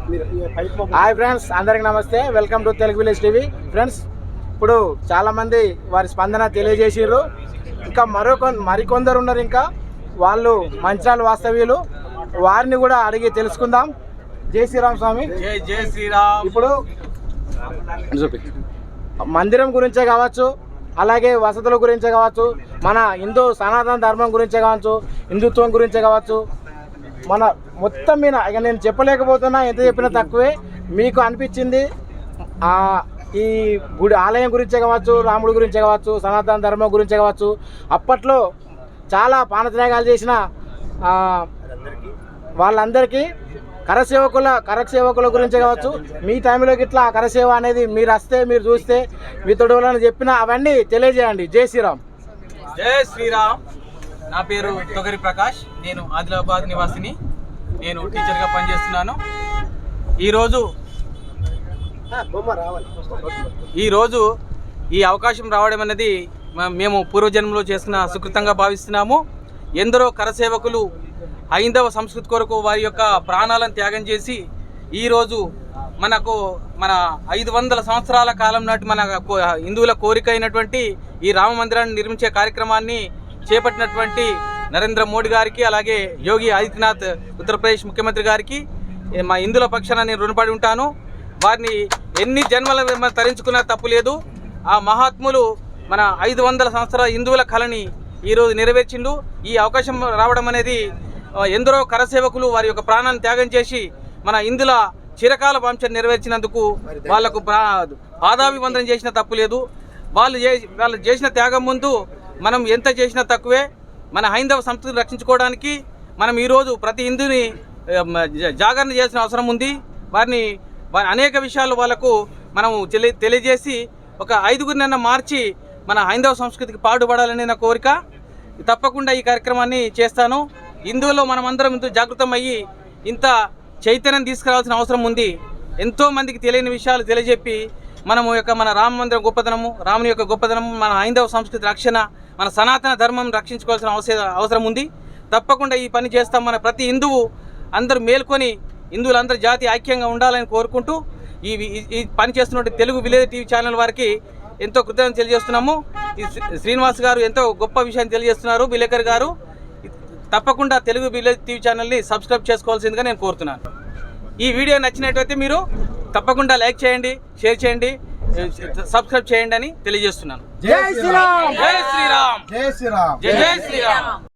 Hi friends అందరికి నమస్తే. Welcome to Telugu village TV. Friends ఇప్పుడు చాలా మంది వారి స్పందన తెలియజేసిర్రు. ఇంకా మరో మరికొందరు ఉన్నారు ఇంకా. వాళ్ళు మంచిరాల వాస్తవ్యులు. వారిని కూడా అడిగి తెలుసుకుందాం. జై శ్రీరామ్ స్వామి. జై జై శ్రీరామ్. ఇప్పుడు మందిరం గురించే కావచ్చు అలాగే వసతుల గురించే కావచ్చు మన హిందూ సనాతన ధర్మం గురించే కావచ్చు హిందుత్వం గురించే కావచ్చు మన మొత్తం మీద ఇక నేను చెప్పలేకపోతున్నా ఎంత చెప్పినా తక్కువే. మీకు అనిపించింది? ఈ గుడి ఆలయం గురించే కావచ్చు రాముడి గురించే కావచ్చు సనాతన ధర్మం గురించే కావచ్చు అప్పట్లో చాలా పానత్యాగాలు చేసిన వాళ్ళందరికీ కరసేవకుల కరసేవకుల గురించి కావచ్చు మీ టైంలో గిట్లా కరసేవ అనేది మీరు వస్తే మీరు చూస్తే మీ తొడవలని చెప్పిన అవన్నీ తెలియజేయండి. జై శ్రీరామ్. జై శ్రీరామ్. నా పేరు తొగరి ప్రకాష్. నేను ఆదిలాబాద్ నివాసిని. నేను టీచర్గా పనిచేస్తున్నాను. ఈరోజు ఈరోజు ఈ అవకాశం రావడం అనేది మేము పూర్వజన్మలో చేసిన సుకృతంగా భావిస్తున్నాము. ఎందరో కరసేవకులు హైందవ సంస్కృతి కొరకు వారి యొక్క ప్రాణాలను త్యాగం చేసి ఈరోజు మనకు మన ఐదు వందల సంవత్సరాల కాలం నాటి మన కో- హిందువుల కోరిక అయినటువంటి ఈ రామ మందిరాన్ని నిర్మించే కార్యక్రమాన్ని చేపట్టినటువంటి నరేంద్ర మోడీ గారికి అలాగే యోగి ఆదిత్యనాథ్ ఉత్తరప్రదేశ్ ముఖ్యమంత్రి గారికి మా ఇందుల పక్షాన నేను రుణపడి ఉంటాను. వారిని ఎన్ని జన్మల తరించుకున్నా తప్పు లేదు. ఆ మహాత్ములు మన ఐదు వందల సంవత్సరాల హిందువుల కళని ఈరోజు నెరవేర్చిండు. ఈ అవకాశం రావడం అనేది ఎందరో కరసేవకులు వారి యొక్క ప్రాణాన్ని త్యాగం చేసి మన ఇందుల చిరకాల వంశం నెరవేర్చినందుకు వాళ్ళకు పాదాభివందనం చేసిన తప్పు లేదు. వాళ్ళు చే వాళ్ళు చేసిన త్యాగం ముందు మనం ఎంత చేసినా తక్కువే. మన హైందవ సంస్కృతిని రక్షించుకోవడానికి మనం ఈరోజు ప్రతి హిందుని జాగరణ చేయాల్సిన అవసరం ఉంది. వారిని వారి అనేక విషయాలు వాళ్ళకు మనం తెలియజేసి ఒక ఐదుగురినన్న మార్చి మన హైందవ సంస్కృతికి పాటుపడాలని నా కోరిక. తప్పకుండా ఈ కార్యక్రమాన్ని చేస్తాను. హిందువుల్లో మనమందరం ఇంత జాగృతం అయ్యి ఇంత చైతన్యం తీసుకురావాల్సిన అవసరం ఉంది. ఎంతో మందికి తెలియని విషయాలు తెలియజెప్పి మనము యొక్క మన రామ మందిరం గొప్పతనము రాముని యొక్క గొప్పతనము మన హైందవ సంస్కృతి రక్షణ మన సనాతన ధర్మం రక్షించుకోవాల్సిన అవసరం అవసరం ఉంది. తప్పకుండా ఈ పని చేస్తాం మన ప్రతి హిందువు అందరూ మేల్కొని హిందువులందరూ జాతి ఐక్యంగా ఉండాలని కోరుకుంటూ ఈ ఈ- పని చేస్తున్నటువంటి తెలుగు విలేజ్ టీవీ ఛానల్ వారికి ఎంతో కృతజ్ఞత తెలియజేస్తున్నాము. ఈ శ్రీ- శ్రీనివాస్ గారు ఎంతో గొప్ప విషయాన్ని తెలియజేస్తున్నారు. విలేకర్ గారు తప్పకుండా తెలుగు విలేజ్ టీవీ ఛానల్ని సబ్స్క్రైబ్ చేసుకోవాల్సిందిగా నేను కోరుతున్నాను. ఈ వీడియో నచ్చినట్టయితే మీరు తప్పకుండా లైక్ చేయండి షేర్ చేయండి. సబ్స్క్రైబ్ చేయండి అని తెలియజేస్తున్నాను. జై శ్రీరామ్. జై శ్రీరామ్. జై శ్రీరామ్. జై జై శ్రీరామ్.